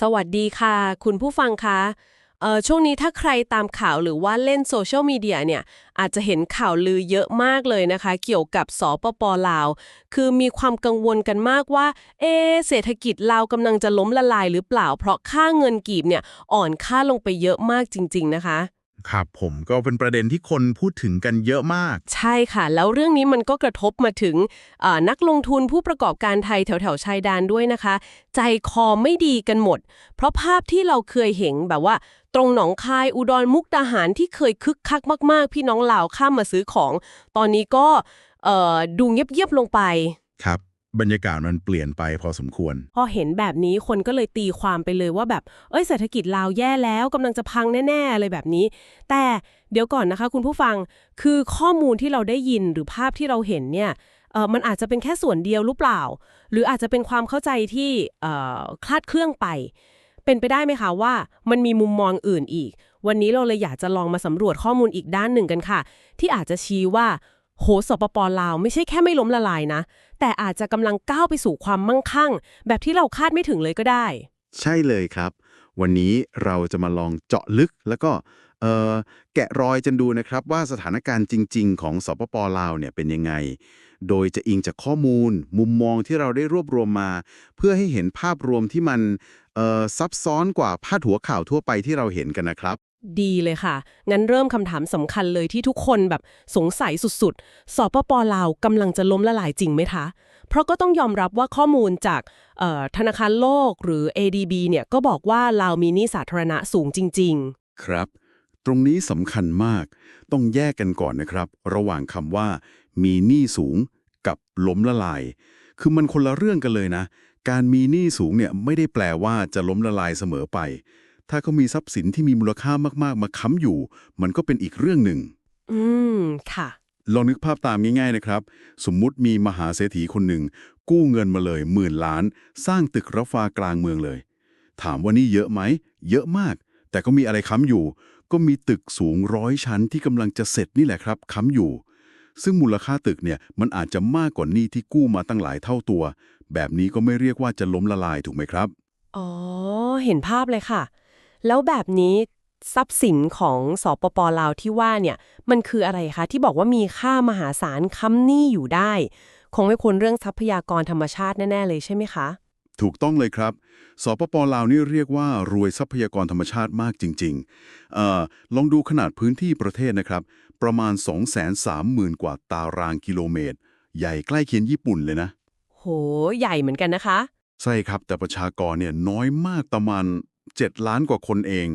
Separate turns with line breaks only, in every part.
สวัสดีค่ะ คุณผู้ฟังคะเอ่อช่วงนี้ถ้าใครตามข่าวหรือว่าเล่นโซเชียลมีเดียเนี่ยอาจจะเห็นข่าวลือเยอะมากเลยนะคะ เกี่ยวกับสปปลาว คือมีความกังวลกันมากว่า เอเศรษฐกิจลาวกำลังจะล้มละลายหรือเปล่า เพราะค่าเงินกีบเนี่ยอ่อนค่าลงไปเยอะมากจริง ๆ นะคะ
ครับผมก็เป็นประเด็นที่คนพูดถึงกันเยอะมาก
ใช่ค่ะ แล้วเรื่องนี้มันก็กระทบมาถึงเอ่อนักลงทุนผู้ประกอบการไทยแถวๆชายแดนด้วยนะคะ ใจคอไม่ดีกันหมด เพราะภาพที่เราเคยเห็นแบบว่า ตรงหนองคายอุดรมุกดาหารที่เคยคึกคักมาก ๆ พี่น้องลาวข้ามมาซื้อของ ตอนนี้ก็เอ่อดูเงียบๆลงไป
ครับ บรรยากาศมันเปลี่ยนไปพอสมควร
พอเห็นแบบนี้คนก็เลยตีความไปเลยว่าแบบ เอ้ยเศรษฐกิจลาวแย่แล้วกำลังจะพังแน่ๆอะไรแบบนี้ แต่เดี๋ยวก่อนนะคะ คุณผู้ฟังคือข้อมูลที่เราได้ยินหรือภาพที่เราเห็นเนี่ยเออมันอาจจะเป็นแค่ส่วนเดียวหรือเปล่า หรืออาจจะเป็นความเข้าใจที่เอ่อคลาดเคลื่อนไป เป็นไปได้ไหมคะว่ามันมีมุมมองอื่นอีก วันนี้เราเลยอยากจะลองมาสำรวจข้อมูลอีกด้านหนึ่งกันค่ะ ที่อาจจะชี้ว่า โหสปปลาวไม่ใช่แค่ไม่ล้มละลายนะ แต่อาจจะกำลังก้าวไปสู่ความมั่งคั่ง แบบที่เราคาดไม่ถึงเลยก็ได้
ใช่เลยครับ วันนี้เราจะมาลองเจาะลึกแล้วก็เอ่อแกะรอยจนดูนะครับว่าสถานการณ์จริง ๆ ของสปปลาวเนี่ยเป็นยังไง โดยจะอิงจากข้อมูล มุมมองที่เราได้รวบรวมมา เพื่อให้เห็นภาพรวมที่มันเอ่อซับซ้อนกว่าพาดหัวข่าวทั่วไปที่เราเห็นกันนะครับ
ดีเลยค่ะ งั้นเริ่มคำถามสำคัญเลยที่ทุกคนแบบสงสัยสุดๆ สปปลาวกำลังจะล้มละลายจริงไหมคะ เพราะก็ต้องยอมรับว่าข้อมูลจากธนาคารโลกหรือ ADB เนี่ยก็บอกว่าลาวมีหนี้สาธารณะสูงจริง ๆ
ครับ ตรงนี้สำคัญมาก ต้องแยกกันก่อนนะครับ ระหว่างคำว่า มีหนี้สูงกับล้มละลาย คือมันคนละเรื่องกันเลยนะ การมีหนี้สูงเนี่ยไม่ได้แปลว่าจะล้มละลายเสมอไป ถ้าเขามีทรัพย์สินที่มีมูลค่ามากๆ มาค้ำอยู่ มันก็เป็นอีกเรื่องหนึ่ง
ๆอืม ค่ะ
ลองนึกภาพตามง่ายๆนะครับ สมมุติมีมหาเศรษฐีคนหนึ่ง กู้เงินมาเลยหมื่นล้าน สร้างตึกระฟ้ากลางเมืองเลย ถามว่านี่เยอะไหม เยอะมาก แต่ก็มีอะไรค้ำอยู่ ก็มีตึกสูงร้อยชั้นที่กำลังจะเสร็จนี่แหละครับค้ำอยู่ ซึ่งมูลค่าตึกเนี่ยมันอาจจะมากกว่าหนี้ที่กู้มาตั้งหลายเท่าตัว แบบนี้ก็ไม่เรียกว่าจะล้มละลายถูกไหมครับ
อ๋อ เห็นภาพเลยค่ะ แล้วแบบนี้ทรัพย์สินของสปปลาวที่ว่าเนี่ยมันคืออะไรคะ ที่บอกว่ามีค่ามหาศาลค้ำหนี้อยู่ได้ คงไม่พ้นเรื่องทรัพยากรธรรมชาติแน่ ๆ เลยใช่ไหมคะ
ถูกต้องเลยครับสปปลาวนี่เรียกว่ารวยทรัพยากรธรรมชาติมากจริงๆเอ่อลองดูขนาดพื้นที่ประเทศนะครับ ประมาณ 230,000 กว่าตารางกิโลเมตร ใหญ่ใกล้เคียงญี่ปุ่นเลยนะ
โห ใหญ่เหมือนกันนะคะ
ใช่ครับแต่ประชากรเนี่ยน้อยมากประมาณ 7 ล้านกว่าคนเอง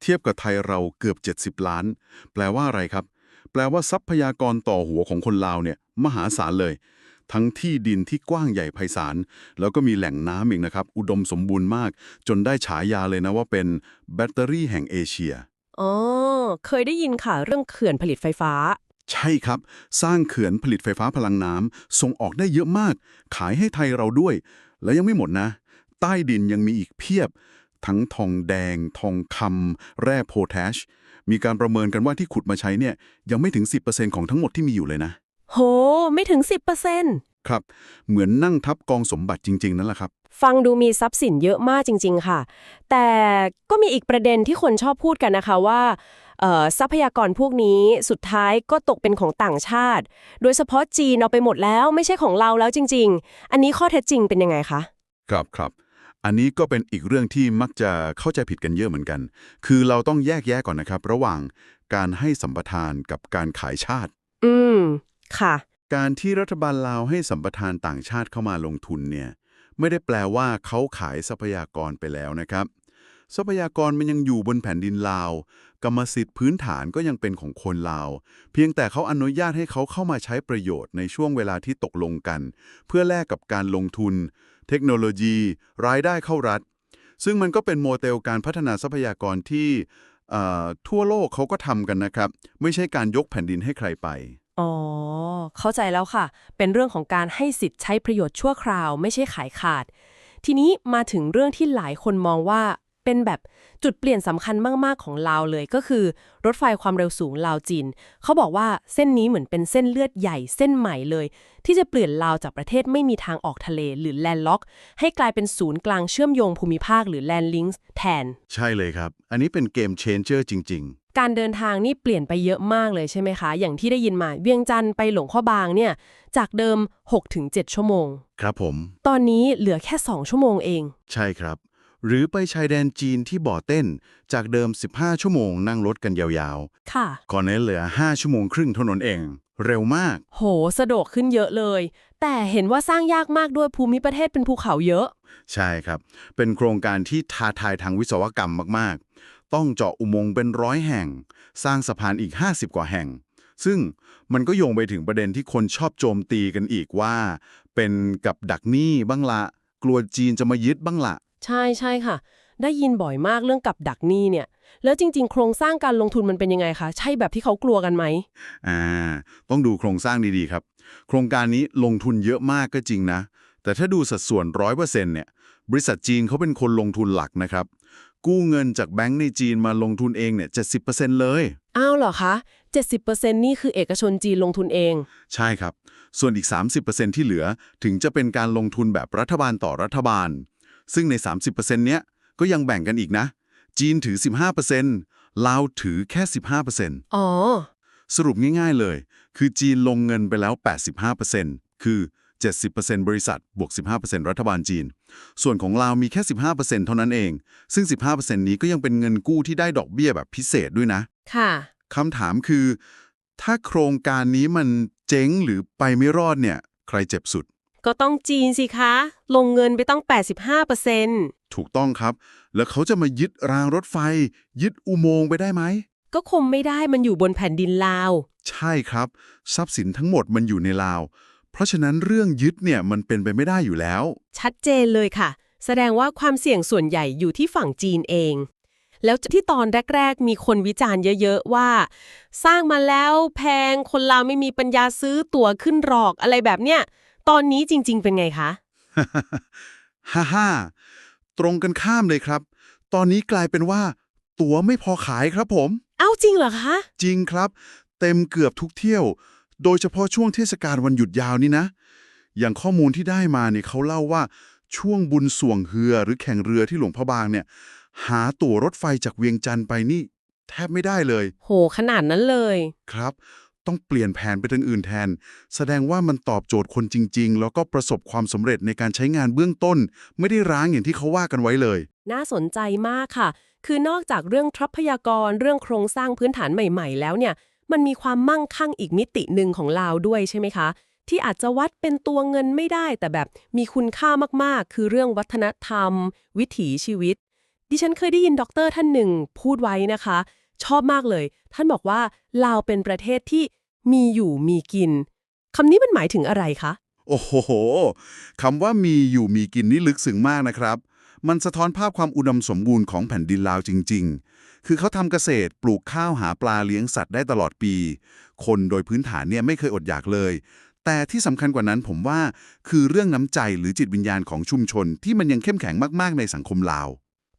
เทียบกับไทยเราเกือบ 70 ล้าน แปลว่าอะไรครับ แปลว่าทรัพยากรต่อหัวของคนลาวเนี่ยมหาศาลเลย ทั้งที่ดินที่กว้างใหญ่ไพศาล แล้วก็มีแหล่งน้ำอีกนะครับ อุดมสมบูรณ์มาก จนได้ฉายาเลยนะว่าเป็นแบตเตอรี่แห่งเอเชีย
อ๋อเคยได้ยินค่ะเรื่องเขื่อนผลิตไฟฟ้า
ใช่ครับ สร้างเขื่อนผลิตไฟฟ้าพลังน้ำส่งออกได้เยอะมาก ขายให้ไทยเราด้วย และยังไม่หมดนะ ใต้ดินยังมีอีกเพียบ ทั้งทองแดง ทองคำแร่โพแทสมีการประเมินกันว่าที่ขุดมาใช้เนี่ยยังไม่ถึง 10%ของทั้งหมดที่มีอยู่เลยนะ
โห ไม่ถึง 10%
ครับ เหมือนนั่งทับกองสมบัติจริง ๆ นั่นแหละครับ
ฟังดูมีทรัพย์สินเยอะมากจริง ๆ ค่ะ แต่ก็มีอีกประเด็นที่คนชอบพูดกันนะคะว่าเอ่อทรัพยากรพวกนี้สุดท้ายก็ตกเป็นของต่างชาติ โดยเฉพาะจีนเอาไปหมดแล้วไม่ใช่ของเราแล้วจริง ๆ อันนี้ข้อเท็จจริงเป็นยังไงคะ
ครับครับ อันนี้ก็เป็นอีกเรื่องที่มักจะเข้าใจผิดกันเยอะเหมือนกัน คือเราต้องแยกแยะก่อนนะครับ ระหว่างการให้สัมปทานกับการขายชาติ
อืม ค่ะ
การที่รัฐบาลลาวให้สัมปทานต่างชาติเข้ามาลงทุนเนี่ย ไม่ได้แปลว่าเขาขายทรัพยากรไปแล้วนะครับ ทรัพยากรมันยังอยู่บนแผ่นดินลาว กรรมสิทธิ์พื้นฐานก็ยังเป็นของคนลาว เพียงแต่เขาอนุญาตให้เขาเข้ามาใช้ประโยชน์ในช่วงเวลาที่ตกลงกัน เพื่อแลกกับการลงทุน เทคโนโลยี รายได้เข้ารัฐ ซึ่งมันก็เป็นโมเดลการพัฒนาทรัพยากรที่ทั่วโลกเขาก็ทำกันนะครับ ไม่ใช่การยกแผ่นดินให้ใครไป
อ๋อ เข้าใจแล้วค่ะ เป็นเรื่องของการให้สิทธิ์ใช้ประโยชน์ชั่วคราว ไม่ใช่ขายขาด ทีนี้มาถึงเรื่องที่หลายคนมองว่า เป็นแบบจุดเปลี่ยนสำคัญมากๆของลาวเลยก็คือ รถไฟความเร็วสูงลาวจีน เขาบอกว่าเส้นนี้เหมือนเป็นเส้นเลือดใหญ่เส้นใหม่เลย ที่จะเปลี่ยนลาวจากประเทศไม่มีทางออกทะเลหรือแลนด์ล็อก ให้กลายเป็นศูนย์กลางเชื่อมโยงภูมิภาคหรือแลนด์ลิงส์แทน
ใช่เลยครับ อันนี้เป็นเกมเชนเจอร์จริง
การเดินทางนี่เปลี่ยนไปเยอะมากเลยใช่ไหมคะ อย่างที่ได้ยินมาเวียงจันทร์ไปหลวงพ่อบางเนี่ยจากเดิม 6-7 ชั่วโมง
ๆครับผม
ตอนนี้เหลือแค่ 2 ชั่วโมงเอง
ใช่ครับ หรือไปชายแดนจีนที่บ่อเต้น จากเดิม 15 ชั่วโมงนั่งรถกันยาว
ค่ะ
ๆก่อนนี้เหลือ 5 ชั่วโมงครึ่งเท่านั้นเอง เร็วมาก
โห สะดวกขึ้นเยอะเลย แต่เห็นว่าสร้างยากมากด้วยภูมิประเทศเป็นภูเขาเยอะ
ใช่ครับ เป็นโครงการที่ท้าทายทางวิศวกรรมมาก ๆ ต้องเจาะอุโมงค์เป็นร้อยแห่ง สร้างสะพานอีก 50 กว่าแห่ง ซึ่งมันก็โยงไปถึงประเด็นที่คนชอบโจมตีกันอีกว่า เป็นกับดักหนี้บ้างละ กลัวจีนจะมายึดบ้างละ
ใช่ใช่ค่ะ ได้ยินบ่อยมากเรื่องกับดักหนี้เนี่ย แล้วจริง ๆ โครงสร้างการลงทุนมันเป็นยังไงคะ ใช่แบบที่เขากลัวกันไหม
อ่า ต้องดูโครงสร้างดีๆครับ โครงการนี้ลงทุนเยอะมากก็จริงนะ แต่ถ้าดูสัดส่วน100%เนี่ย บริษัทจีนเขาเป็นคนลงทุนหลักนะครับ กู้เงินจากแบงก์ในจีนมาลงทุนเองเนี่ย70%เลย
อ้าวเหรอคะ 70%นี่คือเอกชนจีนลงทุนเอง
ใช่ครับ ส่วนอีก 30%ที่เหลือถึงจะเป็นการลงทุนแบบรัฐบาลต่อรัฐบาล ซึ่งใน 30%เนี้ยก็ยังแบ่งกันอีกนะ จีนถือ 15%ลาวถือแค่ 15%
อ๋อ
สรุปง่ายๆเลย คือจีนลงเงินไปแล้ว 85%คือ 70%บริษัท บวก 15%รัฐบาลจีน ส่วนของลาวมีแค่ 15%เท่านั้นเอง ซึ่ง 15%นี้ก็ยังเป็นเงินกู้ที่ได้ดอกเบี้ยแบบพิเศษด้วยนะ
ค่ะ
คำถามคือ ถ้าโครงการนี้มันเจ๊งหรือไปไม่รอดเนี่ย ใครเจ็บสุด
ก็ต้องจีนสิคะ ลงเงินไปต้อง 85%
ถูกต้องครับ แล้วเขาจะมายึดรางรถไฟ ยึดอุโมงค์ไปได้ไหม
ก็คงไม่ได้มันอยู่บนแผ่นดินลาว
ใช่ครับ ทรัพย์สินทั้งหมดมันอยู่ในลาว เพราะฉะนั้นเรื่องยึดเนี่ยมันเป็นไปไม่ได้อยู่แล้ว
ชัดเจนเลยค่ะ แสดงว่าความเสี่ยงส่วนใหญ่อยู่ที่ฝั่งจีนเองแล้วที่ตอนแรก ๆ มีคนวิจารณ์เยอะ ๆ ว่า สร้างมาแล้วแพงคนลาวไม่มีปัญญาซื้อตั๋วขึ้นหรอกอะไรแบบเนี้ย ตอนนี้จริง ๆ เป็นไงคะ
ฮ่าฮ่าตรงกันข้ามเลยครับ ตอนนี้กลายเป็นว่า ตั๋วไม่พอขายครับผม
เอ้าจริงเหรอคะ
จริงครับ เต็มเกือบทุกเที่ยว โดยเฉพาะช่วงเทศกาลวันหยุดยาวนี่นะ อย่างข้อมูลที่ได้มาเนี่ยเขาเล่าว่าช่วงบุญส่วงเฮือหรือแข่งเรือที่หลวงพระบางเนี่ย หาตั๋วรถไฟจากเวียงจันทร์ไปนี่ แทบไม่ได้เลย
โห ขนาดนั้นเลย
ครับ ต้องเปลี่ยนแผนไปทางอื่นแทน แสดงว่ามันตอบโจทย์คนจริง ๆ แล้วก็ประสบความสำเร็จในการใช้งานเบื้องต้น ไม่ได้ร้างอย่างที่เขาว่ากันไว้เลย
น่าสนใจมากค่ะ คือนอกจากเรื่องทรัพยากรเรื่องโครงสร้างพื้นฐานใหม่ ๆ แล้วเนี่ย มันมีความมั่งคั่งอีกมิติหนึ่งของลาวด้วยใช่ไหมคะ ที่อาจจะวัดเป็นตัวเงินไม่ได้ แต่แบบมีคุณค่ามากๆ คือเรื่องวัฒนธรรม วิถีชีวิต ดิฉันเคยได้ยินด็อกเตอร์ท่านหนึ่ง พูดไว้นะคะ ชอบมากเลย ท่านบอกว่าลาวเป็นประเทศที่มีอยู่มีกินคำนี้มันหมายถึงอะไรคะ
โอ้โหคำว่ามีอยู่มีกินนี่ลึกซึ้งมากนะครับ มันสะท้อนภาพความอุดมสมบูรณ์ของแผ่นดินลาวจริง ๆ คือเขาทำเกษตรปลูกข้าวหาปลาเลี้ยงสัตว์ได้ตลอดปี คนโดยพื้นฐานเนี่ยไม่เคยอดอยากเลย แต่ที่สำคัญกว่านั้นผมว่าคือเรื่องน้ำใจหรือจิตวิญญาณของชุมชนที่มันยังเข้มแข็งมากๆในสังคมลาว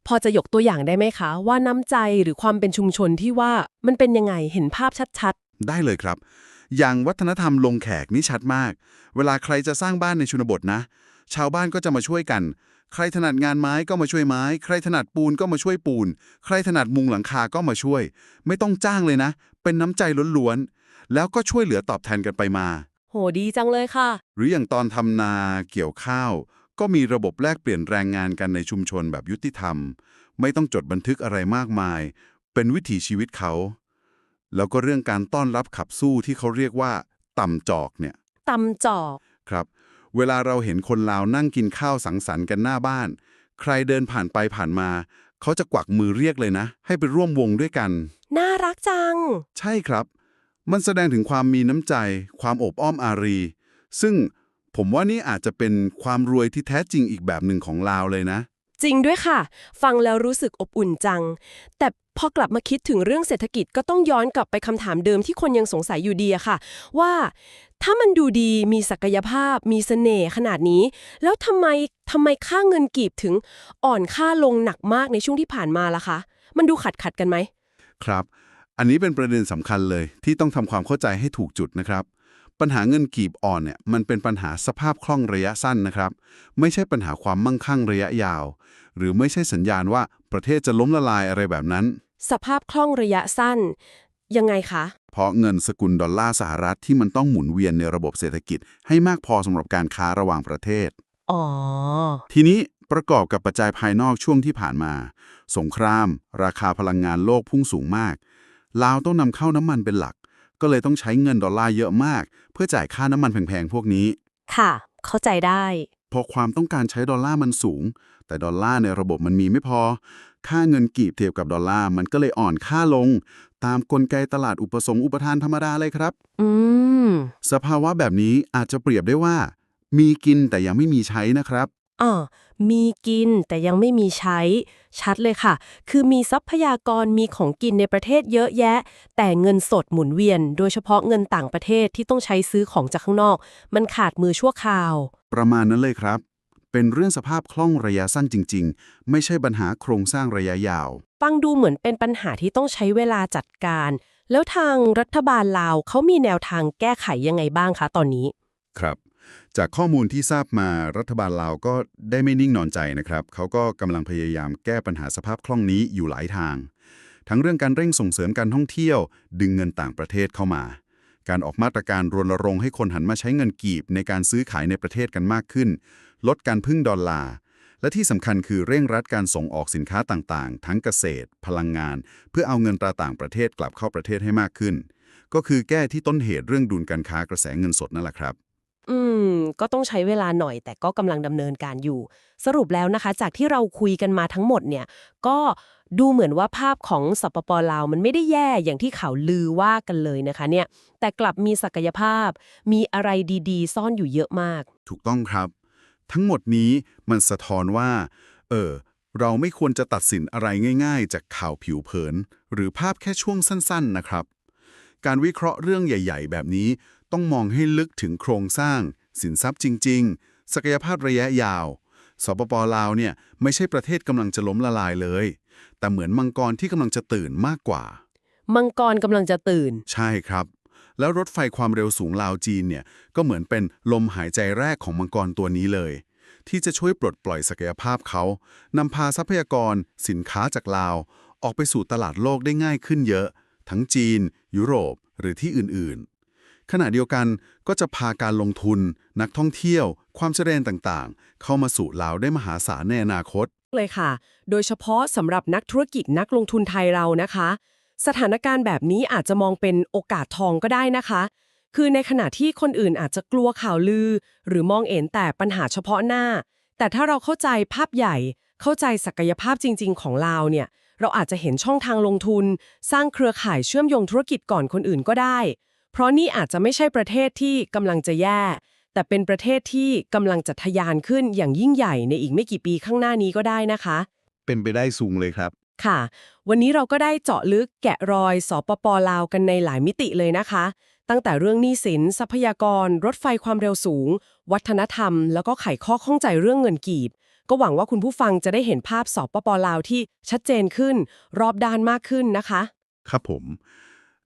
พอจะยกตัวอย่างได้ไหมคะ ว่าน้ำใจหรือความเป็นชุมชนที่ว่ามันเป็นยังไงเห็นภาพชัด
ได้เลยครับ อย่างวัฒนธรรมลงแขกนี่ชัดมาก เวลาใครจะสร้างบ้านในชนบทนะ ชาวบ้านก็จะมาช่วยกัน ใครถนัดงานไม้ก็มาช่วยไม้ ใครถนัดปูนก็มาช่วยปูน ใครถนัดมุงหลังคาก็มาช่วย ไม่ต้องจ้างเลยนะ เป็นน้ำใจล้วนๆแล้วก็ช่วยเหลือตอบแทนกันไปมา
ๆโหดีจังเลยค่ะ
หรืออย่างตอนทำนาเกี่ยวข้าว ก็มีระบบแลกเปลี่ยนแรงงานกันในชุมชนแบบยุติธรรม ไม่ต้องจดบันทึกอะไรมากมาย เป็นวิถีชีวิตเขา แล้วก็เรื่องการต้อนรับขับสู้ที่เขาเรียกว่า ต่ำจอกเนี่ย
ตำจอก
ครับ เวลาเราเห็นคนลาวนั่งกินข้าวสังสรรค์กันหน้าบ้าน ใครเดินผ่านไปผ่านมา เขาจะกวักมือเรียกเลยนะ ให้ไปร่วมวงด้วยกัน
น่ารักจัง
ใช่ครับ มันแสดงถึงความมีน้ำใจ ความอบอ้อมอารี ซึ่ง ผมว่านี่อาจจะเป็นความรวยที่แท้จริงอีกแบบหนึ่งของลาวเลยนะ
จริงด้วยค่ะ ฟังแล้วรู้สึกอบอุ่นจัง แต่พอกลับมาคิดถึงเรื่องเศรษฐกิจก็ต้องย้อนกลับไปคำถามเดิมที่คนยังสงสัยอยู่ดีอะค่ะ ว่าถ้ามันดูดีมีศักยภาพ มีเสน่ห์ขนาดนี้ แล้วทำไมทำไมค่าเงินกีบถึงอ่อนค่าลงหนักมากในช่วงที่ผ่านมาล่ะคะ มันดูขัดขัดๆกันไหม
ครับ อันนี้เป็นประเด็นสำคัญเลยที่ต้องทำความเข้าใจให้ถูกจุดนะครับ ปัญหาเงินกีบอ่อนเนี่ยมันเป็นปัญหาสภาพคล่องระยะสั้นนะครับ ไม่ใช่ปัญหาความมั่งคั่งระยะยาว หรือไม่ใช่สัญญาณว่าประเทศจะล้มละลายอะไรแบบนั้น
สภาพคล่องระยะสั้น ยังไงคะ
เพราะเงินสกุลดอลลาร์สหรัฐที่มันต้องหมุนเวียนในระบบเศรษฐกิจ ให้มากพอสำหรับการค้าระหว่างประเทศ
อ๋อ
ทีนี้ประกอบกับปัจจัยภายนอกช่วงที่ผ่านมา สงคราม ราคาพลังงานโลกพุ่งสูงมากลาวต้องนำเข้าน้ำมันเป็นหลัก ก็เลยต้องใช้เงินดอลลาร์เยอะมาก เพื่อจ่ายค่าน้ำมันแพงๆ พวกนี้
ค่ะ เข้าใจได้
พอความต้องการใช้ดอลลาร์มันสูง แต่ดอลลาร์ในระบบมันมีไม่พอ ค่าเงินกีบเทียบกับดอลลาร์มันก็เลยอ่อนค่าลง ตามกลไกตลาดอุปสงค์อุปทานธรรมดาเลยครับ
อืม
สภาวะแบบนี้อาจจะเปรียบได้ว่า มีกินแต่ยังไม่มีใช้นะครับ
อ่ามีกินแต่ยังไม่มีใช้ ชัดเลยค่ะ คือมีทรัพยากรมีของกินในประเทศเยอะแยะ แต่เงินสดหมุนเวียน โดยเฉพาะเงินต่างประเทศที่ต้องใช้ซื้อของจากข้างนอก มันขาดมือชั่วคราว
ประมาณนั้นเลยครับ เป็นเรื่องสภาพคล่องระยะสั้นจริง ๆ ไม่ใช่ปัญหาโครงสร้างระยะยาว
ฟังดูเหมือนเป็นปัญหาที่ต้องใช้เวลาจัดการ แล้วทางรัฐบาลลาวเขามีแนวทางแก้ไขยังไงบ้างคะตอนนี้
ครับ จากข้อมูลที่ทราบมารัฐบาลลาวก็ได้ไม่นิ่งนอนใจนะครับ เขาก็กำลังพยายามแก้ปัญหาสภาพคล่องนี้อยู่หลายทาง ทั้งเรื่องการเร่งส่งเสริมการท่องเที่ยว ดึงเงินต่างประเทศเข้ามา การออกมาตรการรณรงค์ให้คนหันมาใช้เงินกีบในการซื้อขายในประเทศกันมากขึ้น ลดการพึ่งดอลลาร์และที่สำคัญคือเร่งรัดการส่งออกสินค้าต่างๆ ทั้งเกษตร พลังงาน เพื่อเอาเงินตราต่างประเทศกลับเข้าประเทศให้มากขึ้น ก็คือแก้ที่ต้นเหตุเรื่องดุลการค้ากระแสเงินสดนั่นแหละครับ
อืม ก็ต้องใช้เวลาหน่อย แต่ก็กำลังดำเนินการอยู่ สรุปแล้วนะคะ จากที่เราคุยกันมาทั้งหมดเนี่ย ก็ดูเหมือนว่าภาพของสปปลาวมันไม่ได้แย่อย่างที่ข่าวลือว่ากันเลยนะคะเนี่ย แต่กลับมีศักยภาพ มีอะไรดีๆ ซ่อนอยู่เยอะมาก
ถูกต้องครับ ทั้งหมดนี้มันสะท้อนว่า เออ เราไม่ควรจะตัดสินอะไรง่าย ๆ จากข่าวผิวเผิน หรือภาพแค่ช่วงสั้น ๆ นะครับ การวิเคราะห์เรื่องใหญ่ ๆ แบบนี้ ต้องมองให้ลึกถึงโครงสร้าง สินทรัพย์จริง ๆ ศักยภาพระยะยาว สปปลาวเนี่ยไม่ใช่ประเทศกำลังจะล้มละลายเลย แต่เหมือนมังกรที่กำลังจะตื่นมากกว่า
มังกรกำลังจะตื่น
ใช่ครับ แล้วรถไฟความเร็วสูงลาวจีนเนี่ยก็เหมือนเป็นลมหายใจแรกของมังกรตัวนี้เลย ที่จะช่วยปลดปล่อยศักยภาพเขานำพาทรัพยากร สินค้าจากลาว ออกไปสู่ตลาดโลกได้ง่ายขึ้นเยอะ ทั้งจีน ยุโรป หรือที่อื่นๆ ขณะเดียวกันก็จะพาการลงทุน นักท่องเที่ยว ความเจริญต่างๆ เข้ามาสู่ลาวได้มหาศาลในอนาคต
เลยค่ะ โดยเฉพาะสำหรับนักธุรกิจนักลงทุนไทยเรานะคะ สถานการณ์แบบนี้อาจจะมองเป็นโอกาสทองก็ได้นะคะ คือในขณะที่คนอื่นอาจจะกลัวข่าวลือ หรือมองเห็นแต่ปัญหาเฉพาะหน้า แต่ถ้าเราเข้าใจภาพใหญ่ เข้าใจศักยภาพจริง ๆ ของลาวเนี่ยเราอาจจะเห็นช่องทางลงทุน สร้างเครือข่ายเชื่อมโยงธุรกิจก่อนคนอื่นก็ได้ เพราะนี่อาจจะไม่ใช่ประเทศที่กำลังจะแย่ แต่เป็นประเทศที่กำลังจะทะยานขึ้นอย่างยิ่งใหญ่ในอีกไม่กี่ปีข้างหน้านี้ก็ได้นะคะ
เป็นไปได้สูงเลยครับ
ค่ะ วันนี้เราก็ได้เจาะลึกแกะรอยสปปลาวกันในหลายมิติเลยนะคะ ตั้งแต่เรื่องหนี้สินทรัพยากร รถไฟความเร็วสูง วัฒนธรรม แล้วก็ไขข้อข้องใจเรื่องเงินกีบก็หวังว่าคุณผู้ฟังจะได้เห็นภาพสปปลาวที่ชัดเจนขึ้น รอบด้านมากขึ้นนะคะ
ครับผม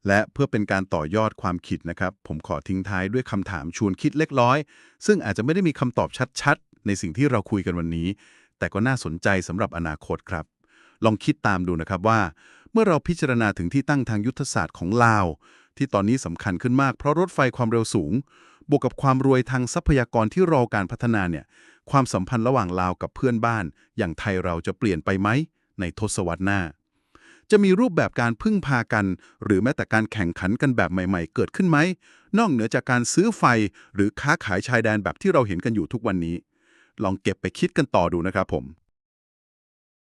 และเพื่อเป็นการต่อยอดความคิดนะครับ ผมขอทิ้งท้ายด้วยคำถามชวนคิดเล็กน้อย ซึ่งอาจจะไม่ได้มีคำตอบชัดๆ ในสิ่งที่เราคุยกันวันนี้ แต่ก็น่าสนใจสำหรับอนาคตครับ ลองคิดตามดูนะครับว่า เมื่อเราพิจารณาถึงที่ตั้งทางยุทธศาสตร์ของลาว ที่ตอนนี้สำคัญขึ้นมากเพราะรถไฟความเร็วสูง บวกกับความรวยทางทรัพยากรที่รอการพัฒนาเนี่ยความสัมพันธ์ระหว่างลาวกับเพื่อนบ้าน อย่างไทยเราจะเปลี่ยนไปไหมในทศวรรษหน้า จะมีรูปแบบการพึ่งพากัน หรือแม้แต่การแข่งขันกันแบบใหม่ ๆ เกิดขึ้นไหม นอกเหนือจากการซื้อไฟหรือค้าขายชายแดนแบบที่เราเห็นกันอยู่ทุกวันนี้ ลองเก็บไปคิดกันต่อดูนะครับผม